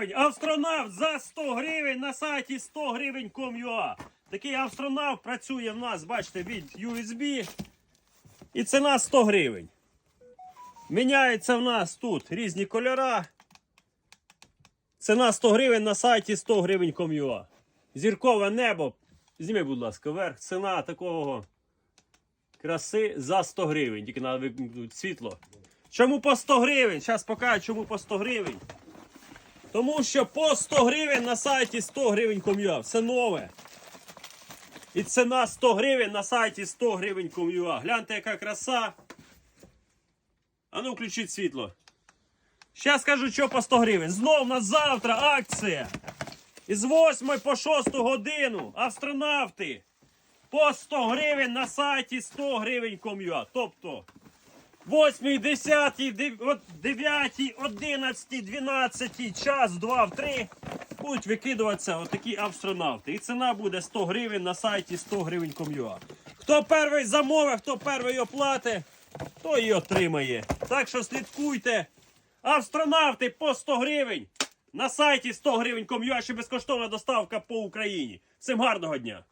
гривень. Астронавт за 100 гривень на сайті 100 гривень com.ua. Такий астронавт працює в нас, бачите, від USB. І ціна 100 гривень. Міняється в нас тут різні кольора. Ціна 100 гривень на сайті 100 гривень com.ua. Зіркове небо. Зніми, будь ласка, вверх. Ціна такого краси за 100 гривень. Тільки треба вимкнути світло. Чому по 100 гривень? Зараз покажу, чому по 100 гривень. Тому що по 100 гривень на сайті 100 гривень com.ua. Все нове. І ціна 100 гривень на сайті 100 гривень com.ua. Гляньте, яка краса. А ну, включіть світло. Зараз скажу, що по 100 гривень. Знов на завтра акція. Із 8 по 6 годину астронавти по 100 гривень на сайті 100 гривень com.ua. Тобто 8, 10, 9, 11, 12, час, 2, 3 будуть викидуватися отакі астронавти. І ціна буде 100 гривень на сайті 100 гривень com.ua. Хто перший замовить, хто перший оплатить, той і отримає. Так що слідкуйте. Астронавти по 100 гривень на сайті 100 гривень com.ua ще безкоштовна доставка по Україні. Всім гарного дня!